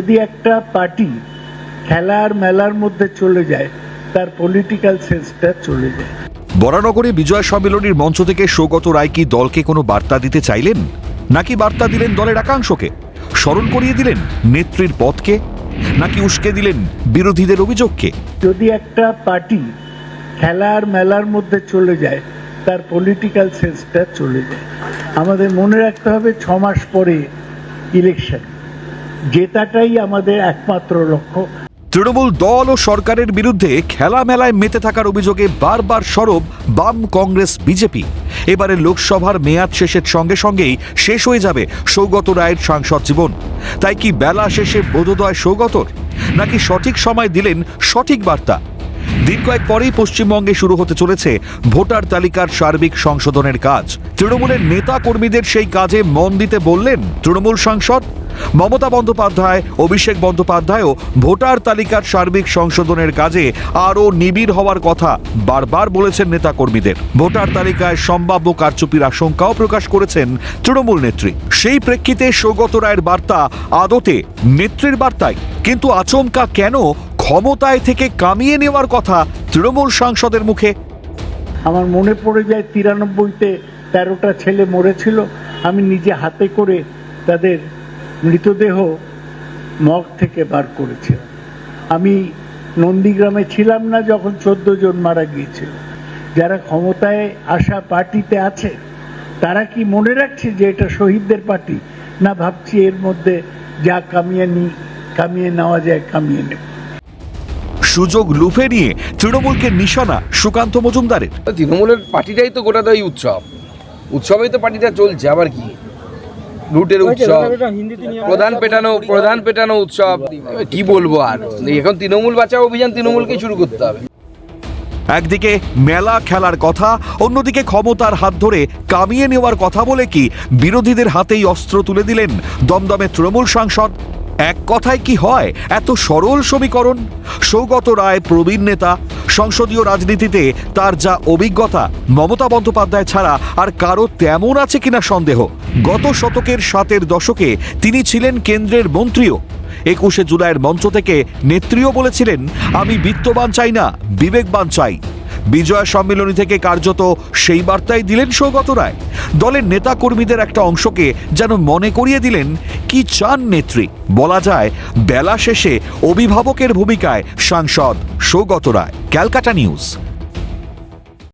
যদি একটা পার্টি খেলার মেলার মধ্যে চলে যায় তার পলিটিক্যাল সেন্সটা চলে যায়। বরানগরে বিজয় সম্মেলনের মঞ্চ থেকে সৌগত রায় কি দলকে কোনো বার্তা দিতে চাইলেন? নাকি বার্তা দিলেন দলের একাংশকে? স্মরণ করিয়ে দিলেন নেত্রীর পথকে? নাকি উস্কে দিলেন বিরোধীদের অভিযোগকে? যদি একটা পার্টি খেলার মেলার মধ্যে চলে যায় তার পলিটিক্যাল সেন্সটা চলে যায়। আমাদের মনে রাখতে হবে ছ মাস পরে ইলেকশন জেতাটাই আমাদের একমাত্র লক্ষ্য। তৃণমূল দল ও সরকারের বিরুদ্ধে খেলা মেলায় মেতে থাকার অভিযোগে বারবার সরব বাম কংগ্রেস বিজেপি। এবারে লোকসভার মেয়াদ শেষের সঙ্গে সঙ্গেই শেষ হয়ে যাবে সৌগত রায়ের সাংসদ জীবন। তাই কি বেলা শেষে বোধোদয় সৌগতর? নাকি সঠিক সময় দিলেন সঠিক বার্তা? দিন কয়েক পরেই পশ্চিমবঙ্গে শুরু হতে চলেছে ভোটার তালিকার সার্বিক সংশোধনের কাজ। তৃণমূলের নেতা কর্মীদের সেই কাজে মন দিতে বললেন তৃণমূল সাংসদ। মমতা বন্দ্যোপাধ্যায়, অভিষেক বন্দ্যোপাধ্যায়ও ভোটার তালিকার সার্বিক সংশোধনের কাজে আরও নিবিড় হওয়ার কথা বারবার বলেছেন নেতাকর্মীদের। ভোটার তালিকায় সম্ভাব্য কারচুপির আশঙ্কাও প্রকাশ করেছেন তৃণমূল নেত্রী। সেই প্রেক্ষিতে সৌগত রায়ের বার্তা আদতে নেত্রীর বার্তায়। কিন্তু আচমকা কেন ক্ষমতায় থেকে কামিয়ে নেওয়ার কথা তৃণমূল সাংসদের মুখে। আমার মনে পড়ে যায় তিরানব্বইতে তেরোটা ছেলে মরেছিল। আমি নিজে হাতে করে তাদের মৃতদেহ মগ থেকে বার করেছি আমি নন্দীগ্রামে ছিলাম না যখন চোদ্দ জন মারা গিয়েছিল। যারা ক্ষমতায় আসা পার্টিতে আছে, তারা কি মনে রাখছে যে এটা শহীদদের পার্টি? না ভাবছি এর মধ্যে যা কামিয়ে নি কামিয়ে নেওয়া যায়, কামিয়ে নেব। সুযোগ লুফে নিয়ে তৃণমূলকে নিশানা সুকান্ত মজুমদারের। তৃণমূলের পার্টিটাই তো গোটাটা এই উৎসব। উৎসবেই তো পার্টিটা চলছে আবার কি? রুটের উৎসব প্রধান পেটানো প্রধান পেটানো উৎসব কি বলব আর? এখন তৃণমূল বাঁচাও অভিযান তৃণমূলকেই শুরু করতে হবে। একদিকে মেলা খেলার কথা অন্যদিকে ক্ষমতার হাত ধরে কামিয়ে নেওয়ার কথা বলে কি বিরোধীদের হাতেই অস্ত্র তুলে দিলেন দমদমে তৃণমূল সাংসদ এক কথায় কি হয়? এত সরল সমীকরণ। সৌগত রায় প্রবীণ নেতা সংসদীয় রাজনীতিতে তার যা অভিজ্ঞতা মমতা বন্দ্যোপাধ্যায় ছাড়া আর কারও তেমন আছে কিনা সন্দেহ। গত শতকের সাতের দশকে তিনি ছিলেন কেন্দ্রের মন্ত্রীও। একুশে জুলাইয়ের মঞ্চ থেকে নেত্রীও বলেছিলেন আমি বিত্তবান চাই না বিবেকবান চাই। বিজয় সম্মেলনী থেকে কার্যত সেই বার্তাই দিলেন সৌগত রায়। দলের নেতা কর্মীদের একটা অংশকে যেন মনে করিয়ে দিলেন, কি চান নেত্রী? বলা যায়, বেলা শেষে অভিভাবকের ভূমিকায় সাংসদ সৌগত রায়, ক্যালকাটা নিউজ।